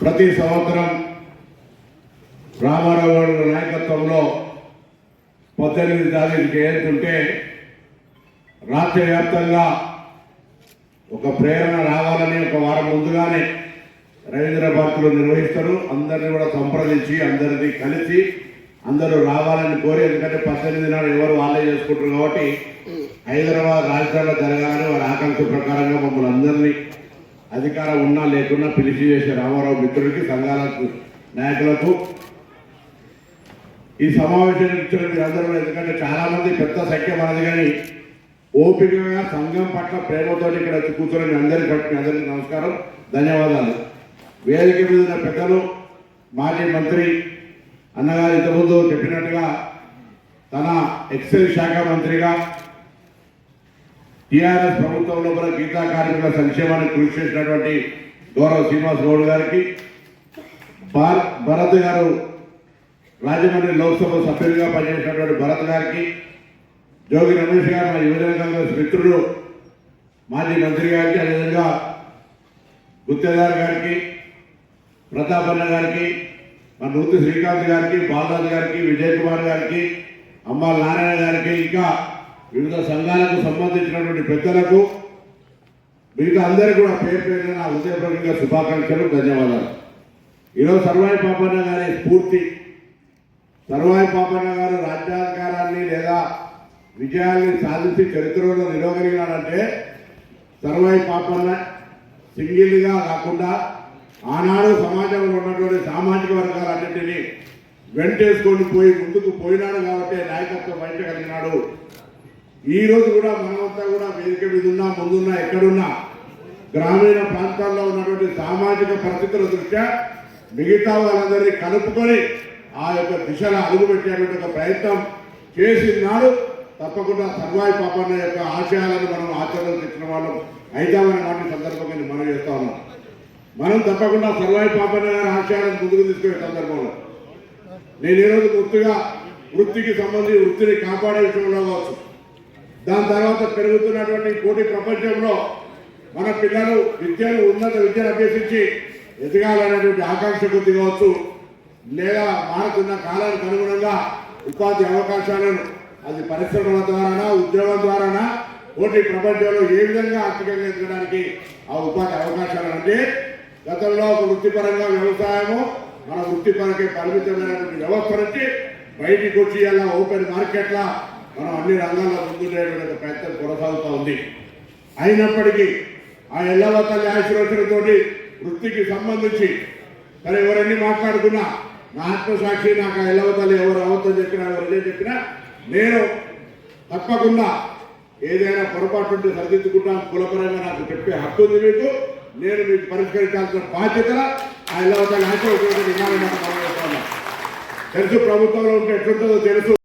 ప్రతి సంవత్సరం రామారావు గారి నాయకత్వంలో పద్దెనిమిది తారీఖు జయంతుంటే రాష్ట్ర వ్యాప్తంగా ఒక ప్రేరణ రావాలని ఒక వారం ముందుగానే రవీంద్ర భారతిలో నిర్వహిస్తారు. అందరిని కూడా సంప్రదించి అందరినీ కలిసి అందరూ రావాలని కోరి ఎందుకంటే పద్దెనిమిది నాడు ఎవరు వాళ్ళే చేసుకుంటారు కాబట్టి హైదరాబాద్ రాజధానిలో జరగాలని వారి ఆకాంక్ష ప్రకారంగా మమ్మల్ని అందరినీ అధికారం ఉన్నా లేకున్నా పిలిచి చేసే రామారావు మిత్రుడికి సంఘాలకు నాయకులకు ఈ సమావేశం ఇచ్చిన మీరందరూ ఎందుకంటే చాలా మంది పెద్ద సంఖ్య మనది కానీ ఓపికగా సంఘం పట్ల ప్రేమతో ఇక్కడ వచ్చి కూర్చొని అందరి పట్ల అందరికీ నమస్కారం ధన్యవాదాలు. వేదిక మీద ఉన్న పెద్దలు మాజీ మంత్రి అన్నగారు ఇంతకుముందు చెప్పినట్టుగా తన ఎక్సైజ్ శాఖ మంత్రిగా టీఆర్ఎస్ ప్రభుత్వంలో కూడా గీతా కార్మికుల సంక్షేమానికి కృషి చేసినటువంటి గౌరవ శ్రీనివాస్ గౌడ్ గారికి భరత్ గారు రాజమండ్రి లోక్సభ సభ్యులుగా పనిచేసినటువంటి భరత్ గారికి జోగి రమేష్ గారు మా యువజన కాంగ్రెస్ మిత్రుడు మాజీ మంత్రి గారికి అదేవిధంగా గుత్తేదార్ గారికి ప్రతాపన్న గారికి మా నూతి శ్రీకాంత్ గారికి బాలరాజు గారికి విజయ్ కుమార్ గారికి అమ్మాల నారాయణ గారికి ఇంకా వివిధ సంఘాలకు సంబంధించినటువంటి పెద్దలకు మిగతా అందరికీ కూడా పేరు పేరున నా హృదయపూర్వకంగా శుభాకాంక్షలు ధన్యవాదాలు. ఈరోజు సర్వాయి పాపన్న గారి స్ఫూర్తి సర్వాయి పాపన్న గారు రాజ్యాధికారాన్ని లేదా విజయాల్ని సాధించి చరిత్రలో నిలవగలిగినాడంటే సర్వాయి పాపన్న సింగిల్గా కాకుండా ఆనాడు సమాజంలో ఉన్నటువంటి సామాజిక వర్గాలన్నింటినీ వెంటేసుకొని పోయి ముందుకు పోయినాడు కాబట్టి నాయకత్వం కలిగినాడు ఈ రోజు కూడా మనమంతా కూడా వేదిక మీద ఉన్నా ముందున్నా ఎక్కడున్నా గ్రామీణ ప్రాంతాల్లో ఉన్నటువంటి సామాజిక పరిస్థితుల దృష్ట్యా మిగతా వాళ్ళందరినీ కలుపుకొని ఆ యొక్క దిశలో అడుగుపెట్టేటువంటి ఒక ప్రయత్నం చేసినాడు. తప్పకుండా సర్వాయి పాపన్న యొక్క ఆశయాలను మనం ఆచరణ తెచ్చిన వాళ్ళం అయితామనే మాట సందర్భంగా మనం చేస్తా ఉన్నాం మనం తప్పకుండా సర్వాయి పాపన్న గారి ఆశయాలను ముందుకు తీసుకునే సందర్భంలో నేను ఈరోజు గుర్తుగా వృత్తికి సంబంధించి వృత్తిని కాపాడే విషయంలో కావచ్చు. దాని తర్వాత పెరుగుతున్నటువంటి పోటీ ప్రపంచంలో మన పిల్లలు విద్యను ఉన్నత విద్యను అభ్యసించి ఎదగాలనేటువంటి ఆకాంక్ష కొద్ది కావచ్చు. లేదా మారుతున్న కాలానికి అనుగుణంగా ఉపాధి అవకాశాలను అది పరిశ్రమల ద్వారానా ఉద్యోగం ద్వారానా పోటీ ప్రపంచంలో ఏ విధంగా ఆర్థికంగా ఎదగడానికి ఆ ఉపాధి అవకాశాలు అంటే గతంలో వృత్తిపరంగా వ్యవసాయము మన వృత్తిపరకే పరిమితమైనటువంటి వ్యవస్థ నుంచి బయటికి వచ్చి అలా ఓపెన్ మార్కెట్ల మనం అన్ని రంగాల్లో ముందుండేటువంటి ప్రయత్నం కొనసాగుతూ ఉంది. అయినప్పటికీ ఆ ఎల్లవ తల్లి వృత్తికి సంబంధించి సరే ఎవరన్నీ మాట్లాడుకున్నా నా ఆత్మసాక్షి నాకు ఆ ఎల్లవ తల్లి ఎవరు అవతం చెప్పినా ఎవరు ఏం చెప్పినా నేను తప్పకుండా ఏదైనా పొరపాటు ఉంటే సరిదిద్దుకుంటాను కులపరంగా నాకు చెప్పే హక్కు ఉంది మీకు. నేను మీకు పరిష్కరించాల్సిన బాధ్యత ఆ ఎల్లవ తల్లి ఆశీర్వచనం తెలుసు ప్రభుత్వంలో ఉంటే ఎట్లుంటుందో తెలుసు.